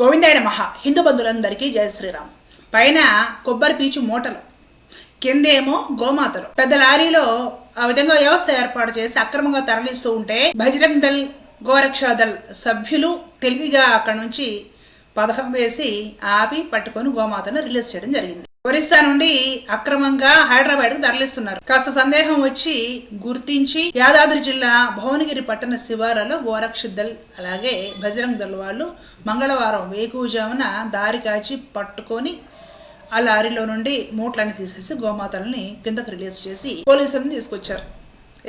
గోవిందాయన మహా హిందూ బంధువులందరికీ జయ శ్రీరామ్. పైన కొబ్బరి పీచు మూటలు కిందేమో గోమాతలు. పెద్ద లారీలో ఆ విధంగా వ్యవస్థ ఏర్పాటు చేసి అక్రమంగా తరలిస్తూ ఉంటే బజరంగ్ దళ్ గోరక్షా దళ్ సభ్యులు తెలివిగా అక్కడ నుంచి పథకం వేసి ఆపి పట్టుకొని గోమాతను రిలీజ్ చేయడం జరిగింది. ఒరిస్సా నుండి అక్రమంగా హైదరాబాద్కు తరలిస్తున్నారు. కాస్త సందేహం వచ్చి గుర్తించి యాదాద్రి జిల్లా భువనగిరి పట్టణ శివారులో గోరక్షిద్దల్ అలాగే బజరంగ్ దళ్ వాళ్ళు మంగళవారం వేకువజామున దారి కాచి పట్టుకొని ఆ లారీలో నుండి మూట్లని తీసేసి గోమాతల్ని కిందకు రిలీజ్ చేసి పోలీసులను తీసుకొచ్చారు.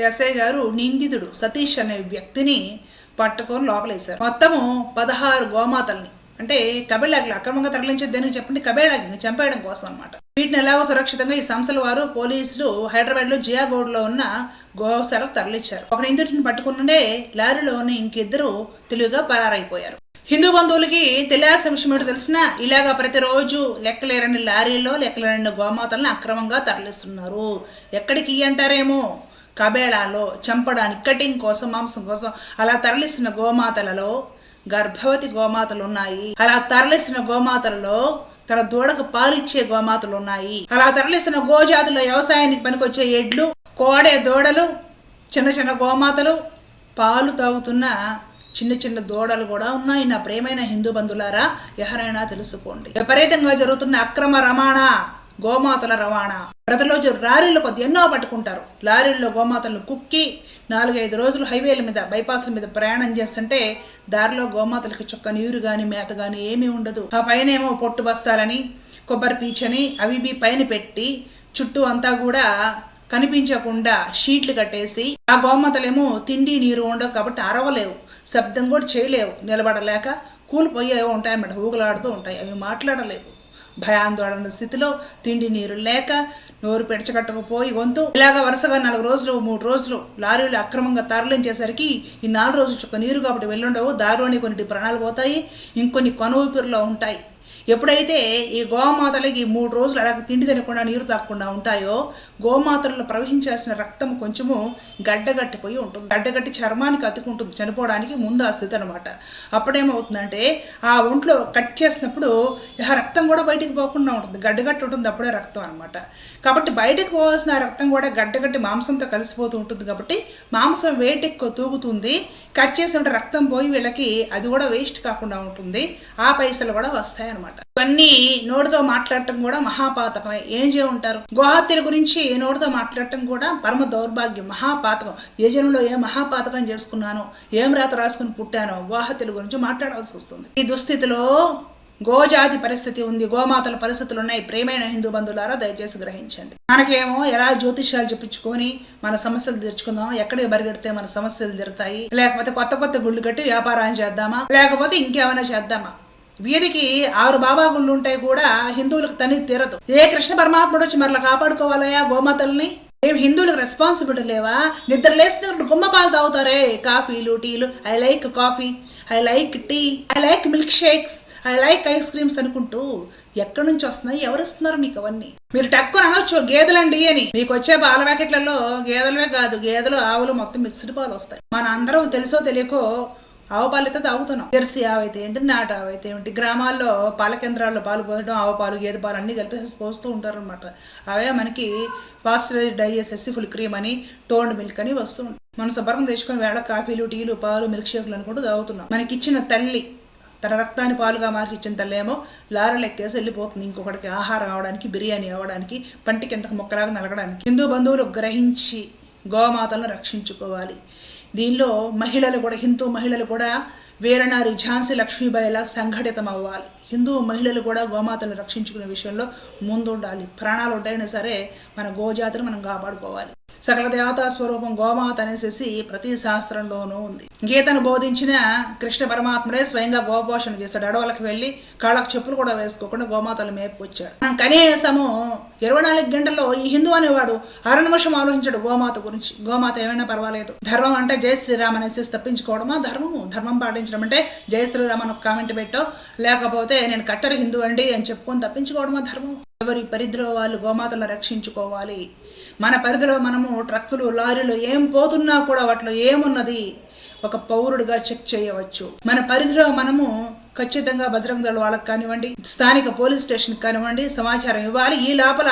ఎస్ఐ గారు నిందితుడు సతీష్ అనే వ్యక్తిని పట్టుకొని లోపలేశారు. మొత్తము పదహారు గోమాతల్ని అంటే కబేళాకి అక్రమంగా తరలించేది దేనికి చెప్పండి? కబేళాకి చంపేయడం కోసం అనమాట వీటిని ఎలాగో సురక్షితంగా ఈ సంస్థల వారు పోలీసులు హైదరాబాద్లో లో ఉన్న గోశాలకు తరలించారు. ఒక నిందితుడిని పట్టుకున్నే లారీలోని ఇంకిద్దరు తెలివిగా పరారైపోయారు. హిందూ బంధువులకి తెలియాల్సిన విషయం ఏంటో తెలిసిన ఇలాగ ప్రతిరోజు లెక్కలేరని లారీలో లెక్కలేరని గోమాతలను అక్రమంగా తరలిస్తున్నారు. ఎక్కడికి అంటారేమో? కబేళాలో చంపడానికి కటింగ్ కోసం మాంసం కోసం అలా తరలిస్తున్న గోమాతలలో గర్భవతి గోమాతలు ఉన్నాయి అలా తరలిసిన గోమాతలలో తన దూడకు పాలిచ్చే గోమాతలు ఉన్నాయి అలా తరలిస్తున్న గోజాతుల వ్యవసాయానికి పనికొచ్చే ఎడ్లు కోడే దూడలు చిన్న చిన్న గోమాతలు పాలు తాగుతున్న చిన్న చిన్న దూడలు కూడా ఉన్నాయి. నా ప్రేమైన హిందూ బంధులారా ఎవరైనా తెలుసుకోండి. విపరీతంగా జరుగుతున్న అక్రమ రవాణా గోమాతల రవాణా. ప్రతిరోజు లారీలు కొద్ది ఎన్నో పట్టుకుంటారు. లారీల్లో గోమాతలను కుక్కి నాలుగైదు రోజులు హైవేల మీద బైపాస్ల మీద ప్రయాణం చేస్తుంటే దారిలో గోమాతలకి చుక్క నీరు కానీ మేత కానీ ఏమీ ఉండదు. ఆ పైన ఏమో పొట్టు బస్తాలని కొబ్బరి పీచని అవి పైన పెట్టి చుట్టూ అంతా కూడా కనిపించకుండా షీట్లు కట్టేసి ఆ గోమాతలేమో తిండి నీరు ఉండవు కాబట్టి అరవలేవు. శబ్దం కూడా చేయలేవు. నిలబడలేక కూలిపోయే ఉంటాయన్నమాట ఊగులాడుతూ ఉంటాయి. అవి మాట్లాడలేవు. భయాందోళన స్థితిలో తిండి నీరు లేక నోరు పెడచగట్టకపోయి వంతు ఇలాగ వరుసగా నాలుగు రోజులు మూడు రోజులు లారీలు అక్రమంగా తరలించేసరికి ఈ నాలుగు రోజులు చుక్క నీరు కాబట్టి వెళ్ళుండవు. దారిలోనే కొన్ని ప్రాణాలు పోతాయి. ఇంకొన్ని కొన ఊపిరిలో ఉంటాయి. ఎప్పుడైతే ఈ గోమాతలకి మూడు రోజులు అలా తిండి తినకుండా నీరు తాగకుండా ఉంటాయో గోమాతలలో ప్రవహించాల్సిన రక్తం కొంచెము గడ్డగట్టిపోయి ఉంటుంది. గడ్డగట్టి చర్మానికి అతుకుంటుంది చనిపోవడానికి ముందు ఆ స్థితి అనమాట అప్పుడేమవుతుందంటే ఆ ఒంట్లో కట్ చేసినప్పుడు ఆ రక్తం కూడా బయటికి పోకుండా ఉంటుంది. గడ్డగట్టి ఉంటుంది అప్పుడే రక్తం అనమాట కాబట్టి బయటకు పోవాల్సిన ఆ రక్తం కూడా గడ్డగట్టి మాంసంతో కలిసిపోతూ ఉంటుంది కాబట్టి మాంసం వేటెక్కువ తూగుతుంది. కట్ చేసిన రక్తం పోయి వీళ్ళకి అది కూడా వేస్ట్ కాకుండా ఉంటుంది. ఆ పైసలు కూడా వస్తాయన్నమాట ఇవన్నీ నోటితో మాట్లాడటం కూడా మహాపాతకమే. ఏం చేయ ఉంటారు? గోహత్యల గురించి నోటితో మాట్లాడటం కూడా పరమ దౌర్భాగ్యం మహాపాతకం. ఏ జనంలో ఏ మహాపాతకం చేసుకున్నానో ఏం రాత రాసుకుని పుట్టానో గోహత్యల గురించి మాట్లాడాల్సి వస్తుంది. ఈ దుస్థితిలో గోజాతి పరిస్థితి ఉంది గోమాతల పరిస్థితులు ఉన్నాయి ప్రేమైన హిందూ బంధువులారా దయచేసి గ్రహించండి. మనకేమో ఎలా జ్యోతిష్యాలు చెప్పించుకొని మన సమస్యలు తీర్చుకుందాం ఎక్కడికి బరిగెడితే మన సమస్యలు తీరుతాయి? లేకపోతే కొత్త కొత్త గుళ్ళు కట్టి వ్యాపారం చేద్దామా? లేకపోతే ఇంకేమైనా చేద్దామా? వీధికి ఆరు బాబా గుళ్ళు ఉంటాయి కూడా హిందువులకు తని తీరదు. ఏ కృష్ణ పరమాత్ముడు వచ్చి మరలా కాపాడుకోవాలయా గోమాతల్ని? ఏం హిందువులకు రెస్పాన్సిబిలిటీ లేవా? నిద్ర లేస్తే గుమ్మ పాలు తాగుతారే. కాఫీలు టీలు. I like coffee I like tea I like milk shakes I like ice creams అనుకుంటూ ఎక్కడి నుంచి వస్తున్నాయి? ఎవరు ఇస్తున్నారు మీకు అవన్నీ? మీరు టక్కున అనొచ్చు గేదెలండి అని. మీకు వచ్చే పాల ప్యాకెట్లలో గేదెలవే కాదు గేదెలు ఆవులు మొత్తం మిక్స్డ్ పాలు వస్తాయి. మన అందరం తెలుసో తెలియకో ఆవు అయితే తాగుతున్నాం జెర్సీ ఆవు అయితే ఏంటి నాటు ఆవు అయితే ఏంటి గ్రామాల్లో పాల కేంద్రాల్లో పాలు పోయడం ఆవు పాలు గేదె పాలు అన్నీ కలిపేసి పోస్తూ ఉంటారు అనమాట అవే మనకి పాస్టరైజ్డ్ డైజెస్ ఫుల్ క్రీమ్ అని టోన్డ్ మిల్క్ అని వస్తూ ఉంటాయి. మనం శుభ్రం తెచ్చుకొని వేళ కాఫీలు టీలు పాలు మిల్క్ షేక్లు అనుకుంటూ తాగుతున్నాం. మనకి ఇచ్చిన తల్లి తన రక్తాన్ని పాలుగా మార్చి ఇచ్చిన తల్లేమో లారీలు ఎక్కేసి వెళ్ళిపోతుంది. ఇంకొకటికి ఆహారం అవడానికి బిర్యానీ అవ్వడానికి పంటికి ఎంతకు మొక్కలాగా నలగడానికి. హిందూ బంధువులు గ్రహించి గోమాతలను రక్షించుకోవాలి. దీనిలో మహిళలు కూడా హిందూ మహిళలు కూడా వీరనారి ఝాన్సీ లక్ష్మీబాయిలా సంఘటితం అవ్వాలి హిందూ మహిళలు కూడా గోమాతలు రక్షించుకునే విషయంలో ముందుండాలి. ప్రాణాలు ఉంటాయినా సరే మన గోజాతిని మనం కాపాడుకోవాలి. సకల దేవతా స్వరూపం గోమాత అనేసి ప్రతి శాస్త్రంలోనూ ఉంది. గీతను బోధించిన కృష్ణ పరమాత్ముడే స్వయంగా గోపోషణ చేశాడు. అడవులకు వెళ్ళి కాళ్ళకు చెప్పులు కూడా వేసుకోకుండా గోమాతలు మేపుకొచ్చారు. మనం కనీసము ఇరవై నాలుగు గంటల్లో ఈ హిందూ అనేవాడు అర నిమిషం ఆలోచించాడు గోమాత గురించి. గోమాత ఏమైనా పర్వాలేదు. ధర్మం అంటే జై శ్రీరామ్ అనేసి తప్పించుకోవడమా? ధర్మము. ధర్మం పాటించడం అంటే జయ శ్రీరామ్ అని ఒక కామెంట్ పెట్టో లేకపోతే నేను కట్టరు హిందూ అండి అని చెప్పుకొని తప్పించుకోవడమా ధర్మం? ఎవరి పరిధిలో వాళ్ళు గోమాతలను రక్షించుకోవాలి? మన పరిధిలో మనము ట్రక్కులు లారీలు ఏం పోతున్నా కూడా వాటిలో ఏమున్నది ఒక పౌరుడిగా చెక్ చేయవచ్చు. మన పరిధిలో మనము ఖచ్చితంగా బజరంగ దళ వాళ్ళకి కానివ్వండి స్థానిక పోలీస్ స్టేషన్కి కానివ్వండి సమాచారం ఇవ్వాలి. ఈ లోపల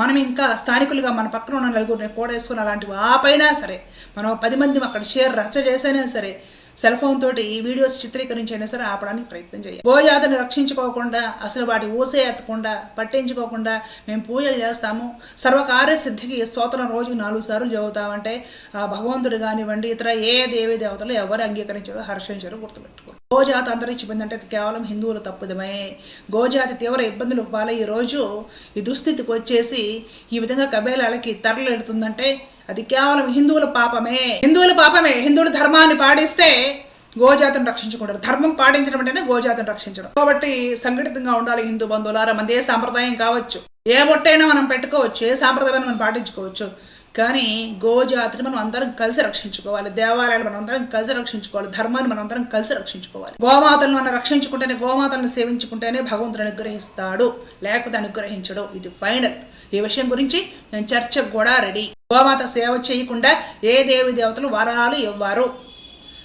మనం ఇంకా స్థానికులుగా మన పక్కన ఉన్న నలుగురిని కూడా వేసుకున్న అలాంటివి ఆపైనా సరే మనం పది మంది అక్కడ షేర్ రచ్చ చేసైనా సరే సెల్ ఫోన్ తోటి వీడియోస్ చిత్రీకరించైనా సరే ఆపడానికి ప్రయత్నం చేయాలి. గోజాతిని రక్షించుకోకుండా అసలు వాటి ఊసే ఎత్తకుండా పట్టించుకోకుండా మేము పూజలు చేస్తాము. సర్వకార్య సిద్ధికి స్తోత్రం రోజుకి నాలుగు సార్లు చదువుతామంటే ఆ భగవంతుడు కానివ్వండి ఇతర ఏ దేవి దేవతలు ఎవరు అంగీకరించారో హర్షించారో గుర్తుపెట్టుకో గోజాతి అంతరించిపోయిందంటే అది కేవలం హిందువుల తప్పుదమే. గోజాతి తీవ్ర ఇబ్బందులకు పాలై ఈ రోజు ఈ దుస్థితికి వచ్చేసి ఈ విధంగా కబేలాలకి తరలిడుతుందంటే అది కేవలం హిందువుల పాపమే. హిందువుల పాపమే. హిందువుల ధర్మాన్ని పాటిస్తే గోజాతను రక్షించుకుంటారు. ధర్మం పాటించడం అంటేనే గోజాతను రక్షించడం. కాబట్టి సంఘటితంగా ఉండాలి హిందూ బంధువులారా. మనది ఏ సాంప్రదాయం కావచ్చు ఏ బొట్టైనా మనం పెట్టుకోవచ్చు ఏ సాంప్రదాయాన్ని మనం పాటించుకోవచ్చు. కానీ గోజాతిని మనం అందరం కలిసి రక్షించుకోవాలి. దేవాలయాలు మనం అందరం కలిసి రక్షించుకోవాలి. ధర్మాన్ని మనం అందరం కలిసి రక్షించుకోవాలి. గోమాతలను మనం రక్షించుకుంటేనే గోమాతలను సేవించుకుంటేనే భగవంతుడు అనుగ్రహిస్తాడు. లేకపోతే అనుగ్రహించడు. ఇది ఫైనల్. ఈ విషయం గురించి నేను చర్చకు కూడా రెడీ. గోమాత సేవ చేయకుండా ఏ దేవి దేవతలు వరాలు ఇవ్వరు.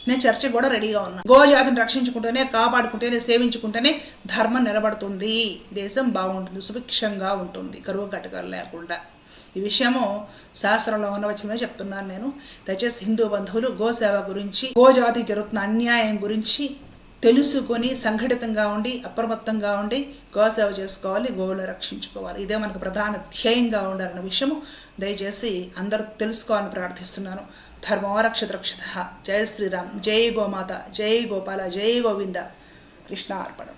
నేను చర్చకు కూడా రెడీగా ఉన్నాను గోజాతిని రక్షించుకుంటేనే కాపాడుకుంటేనే సేవించుకుంటేనే ధర్మం నిలబడుతుంది. దేశం బాగుంటుంది సుభిక్షంగా ఉంటుంది. కరువు కటకాలు లేకుండా. ఈ విషయము శాస్త్రంలో వచ్చిందని చెప్తున్నాను నేను. దయచేసి హిందూ బంధువులు గోసేవ గురించి గోజాతికి జరుగుతున్న అన్యాయం గురించి తెలుసుకొని సంఘటితంగా ఉండి అప్రమత్తంగా ఉండి గోసేవ చేసుకోవాలి గోవులను రక్షించుకోవాలి. ఇదే మనకు ప్రధాన ధ్యేయంగా ఉండాలన్న విషయము. దయచేసి అందరూ తెలుసుకోవాలని ప్రార్థిస్తున్నాను. ధర్మో రక్షత రక్షిత. జయ శ్రీరామ్. జై గోమాత. జై గోపాల. జై గోవింద. కృష్ణ అర్పణం